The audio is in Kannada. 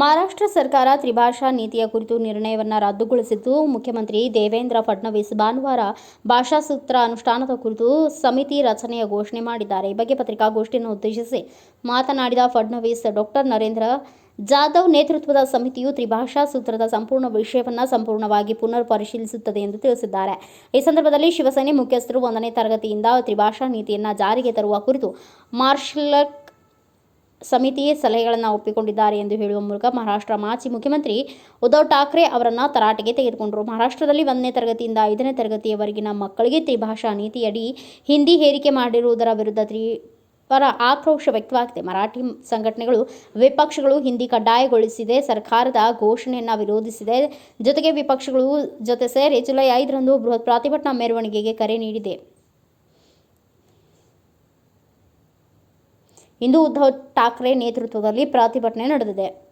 ಮಹಾರಾಷ್ಟ್ರ ಸರ್ಕಾರ ತ್ರಿಭಾಷಾ ನೀತಿಯ ಕುರಿತು ನಿರ್ಣಯವನ್ನು ರದ್ದುಗೊಳಿಸಿದ್ದು, ಮುಖ್ಯಮಂತ್ರಿ ದೇವೇಂದ್ರ ಫಡ್ನವೀಸ್ ಭಾನುವಾರ ಭಾಷಾ ಸೂತ್ರ ಅನುಷ್ಠಾನದ ಕುರಿತು ಸಮಿತಿ ರಚನೆಯ ಘೋಷಣೆ ಮಾಡಿದ್ದಾರೆ. ಈ ಬಗ್ಗೆ ಪತ್ರಿಕಾಗೋಷ್ಠಿಯನ್ನು ಉದ್ದೇಶಿಸಿ ಮಾತನಾಡಿದ ಫಡ್ನವೀಸ್, ಡಾಕ್ಟರ್ ನರೇಂದ್ರ ಜಾಧವ್ ನೇತೃತ್ವದ ಸಮಿತಿಯು ತ್ರಿಭಾಷಾ ಸೂತ್ರದ ಸಂಪೂರ್ಣ ವಿಷಯವನ್ನು ಸಂಪೂರ್ಣವಾಗಿ ಪುನರ್ ಪರಿಶೀಲಿಸುತ್ತದೆ ಎಂದು ತಿಳಿಸಿದ್ದಾರೆ. ಈ ಸಂದರ್ಭದಲ್ಲಿ ಶಿವಸೇನೆ ಮುಖ್ಯಸ್ಥರು ಒಂದನೇ ತರಗತಿಯಿಂದ ತ್ರಿಭಾಷಾ ನೀತಿಯನ್ನು ಜಾರಿಗೆ ತರುವ ಕುರಿತು ಮಾರ್ಷಲ್ ಸಮಿತಿ ಸಲಹೆಗಳನ್ನು ಒಪ್ಪಿಕೊಂಡಿದ್ದಾರೆ ಎಂದು ಹೇಳುವ ಮೂಲಕ ಮಹಾರಾಷ್ಟ್ರ ಮಾಜಿ ಮುಖ್ಯಮಂತ್ರಿ ಉದ್ಧವ್ ಠಾಕ್ರೆ ಅವರನ್ನು ತರಾಟೆಗೆ ತೆಗೆದುಕೊಂಡರು. ಮಹಾರಾಷ್ಟ್ರದಲ್ಲಿ ಒಂದನೇ ತರಗತಿಯಿಂದ ಐದನೇ ತರಗತಿಯವರೆಗಿನ ಮಕ್ಕಳಿಗೆ ತ್ರಿಭಾಷಾ ನೀತಿಯಡಿ ಹಿಂದಿ ಹೇರಿಕೆ ಮಾಡಿರುವುದರ ವಿರುದ್ಧ ತ್ರಿ ಪರ ಆಕ್ರೋಶ ವ್ಯಕ್ತವಾಗಿದೆ. ಮರಾಠಿ ಸಂಘಟನೆಗಳು ವಿಪಕ್ಷಗಳು ಹಿಂದಿ ಕಡ್ಡಾಯಗೊಳಿಸಿದೆ. ಸರ್ಕಾರದ ಘೋಷಣೆಯನ್ನು ವಿರೋಧಿಸಿದೆ. ಜೊತೆಗೆ ವಿಪಕ್ಷಗಳು ಜೊತೆ ಸೇರಿ ಜುಲೈ ಐದರಂದು ಬೃಹತ್ ಪ್ರತಿಭಟನಾ ಮೆರವಣಿಗೆಗೆ ಕರೆ ನೀಡಿದೆ. ಇಂದು ಉದ್ಧವ್ ಠಾಕ್ರೆ ನೇತೃತ್ವದಲ್ಲಿ ಪ್ರತಿಭಟನೆ ನಡೆದಿದೆ.